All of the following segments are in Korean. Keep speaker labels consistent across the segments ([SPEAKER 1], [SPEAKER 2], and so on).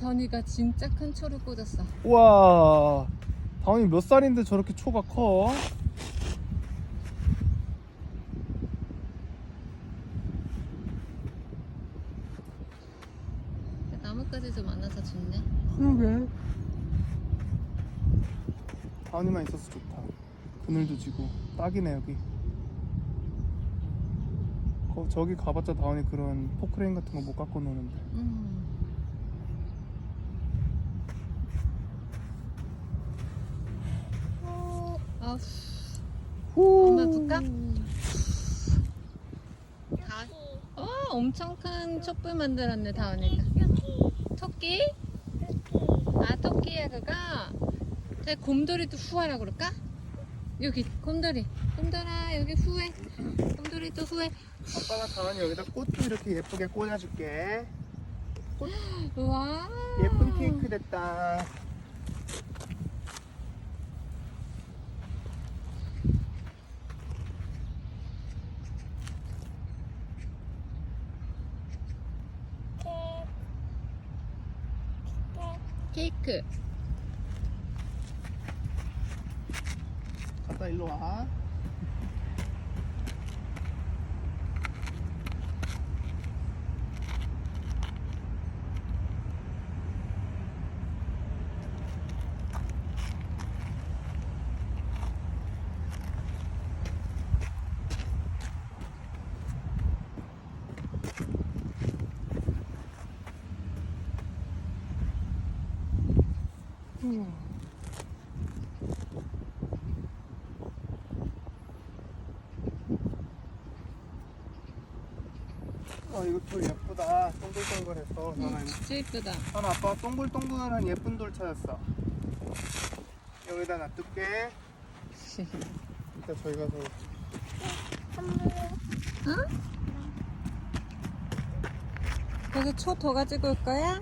[SPEAKER 1] 다은이가 진짜 큰 초를 꽂았어.
[SPEAKER 2] 우와 다운이 몇 살인데 저렇게 초가 커?
[SPEAKER 1] 나뭇가지 좀 많아서 좋네.
[SPEAKER 2] 그러게 다운이만 있어서 좋다 그늘도 지고 딱이네 여기 거, 저기 가봤자 다운이 그런 포크레인 같은 거 못 갖고 노는데
[SPEAKER 1] 음. 아, 엄마 볼까? 다, 어, 엄청 큰 촛불 만들었네, 다은이가. 토끼? 아, 토끼야, 그거? 자, 곰돌이도 후하라 그럴까? 여기, 곰돌이. 곰돌아, 여기 후회. 곰돌이도 후회.
[SPEAKER 2] 아빠가 다운이 여기다 꽃도 이렇게 예쁘게 꽂아줄게
[SPEAKER 1] 우와.
[SPEAKER 2] 예쁜 케이크 됐다
[SPEAKER 1] 케이크.
[SPEAKER 2] 갔다 일로 와 어 이거 돌 예쁘다. 동글동글해서 나는
[SPEAKER 1] 진짜 예쁘다.
[SPEAKER 2] 하나 아빠가 동글동글한 예쁜 돌 찾았어. 여기다 놔둘게. 이따 저희 가서.
[SPEAKER 1] 거기 초 더 가지고 올 거야?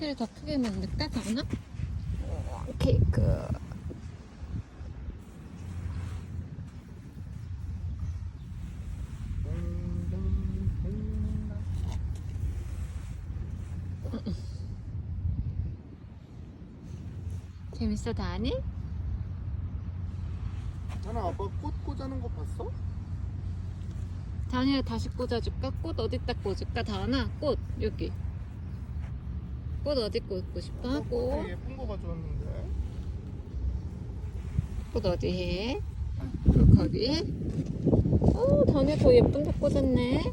[SPEAKER 1] 케이크를 더 크게 만들까, 다은아? 케이크. 재밌어, 다은이?
[SPEAKER 2] 하나 아빠 꽃 꽂아놓은 거 봤어?
[SPEAKER 1] 다은이가 다시 꽂아줄까? 꽃 어디다 꽂을까? 다은아, 꽃 여기. 꽃 어디 꽂고 싶어?
[SPEAKER 2] 되게 예쁜 거 가져왔는데
[SPEAKER 1] 꽃 어디 해? 그 거기 해? 어, 다은이가 더 예쁜 데 꽂았네.